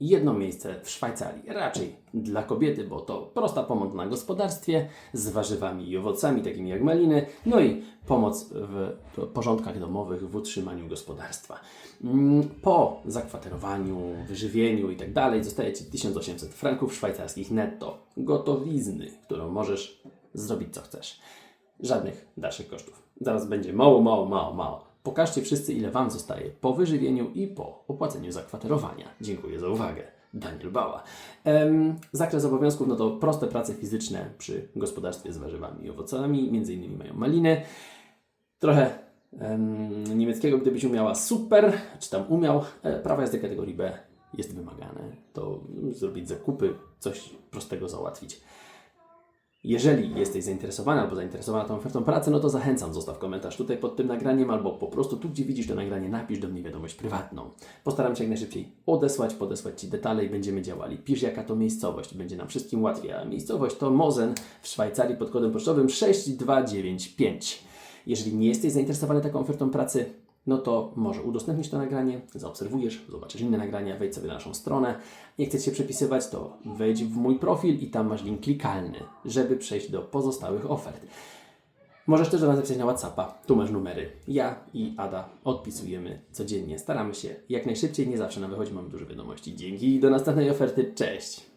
jedno miejsce w Szwajcarii. Raczej dla kobiety, bo to prosta pomoc na gospodarstwie z warzywami i owocami, takimi jak maliny, no i pomoc w porządkach domowych, w utrzymaniu gospodarstwa. Mm, Po zakwaterowaniu, wyżywieniu i tak zostaje Ci 1800 franków szwajcarskich netto, gotowizny, którą możesz zrobić co chcesz. Żadnych dalszych kosztów. Zaraz będzie mało, mało, mało, mało. Pokażcie wszyscy, ile Wam zostaje po wyżywieniu i po opłaceniu zakwaterowania. Dziękuję za uwagę. Daniel Bała. Zakres obowiązków no to proste prace fizyczne przy gospodarstwie z warzywami i owocami. Między innymi mają maliny. Trochę em, niemieckiego, gdybyś umiała super, czy tam umiał. E, prawa jazdy kategorii B jest wymagane. To mm, zrobić zakupy, coś prostego załatwić. Jeżeli jesteś zainteresowany albo zainteresowana tą ofertą pracy, no to zachęcam, zostaw komentarz tutaj pod tym nagraniem albo po prostu tu, gdzie widzisz to nagranie, napisz do mnie wiadomość prywatną. Postaram się jak najszybciej odesłać, podesłać Ci detale i będziemy działali. Pisz jaka to miejscowość, będzie nam wszystkim łatwiej. A miejscowość to Mozen w Szwajcarii pod kodem pocztowym 6295. Jeżeli nie jesteś zainteresowany taką ofertą pracy, no to może udostępnisz to nagranie, zaobserwujesz, zobaczysz inne nagrania, wejdź sobie na naszą stronę. Nie chcesz się przepisywać, to wejdź w mój profil i tam masz link klikalny, żeby przejść do pozostałych ofert. Możesz też do nas napisać na Whatsappa, tu masz numery. Ja i Ada odpisujemy codziennie. Staramy się jak najszybciej, nie zawsze nam wychodzi, mamy dużo wiadomości. Dzięki i do następnej oferty. Cześć!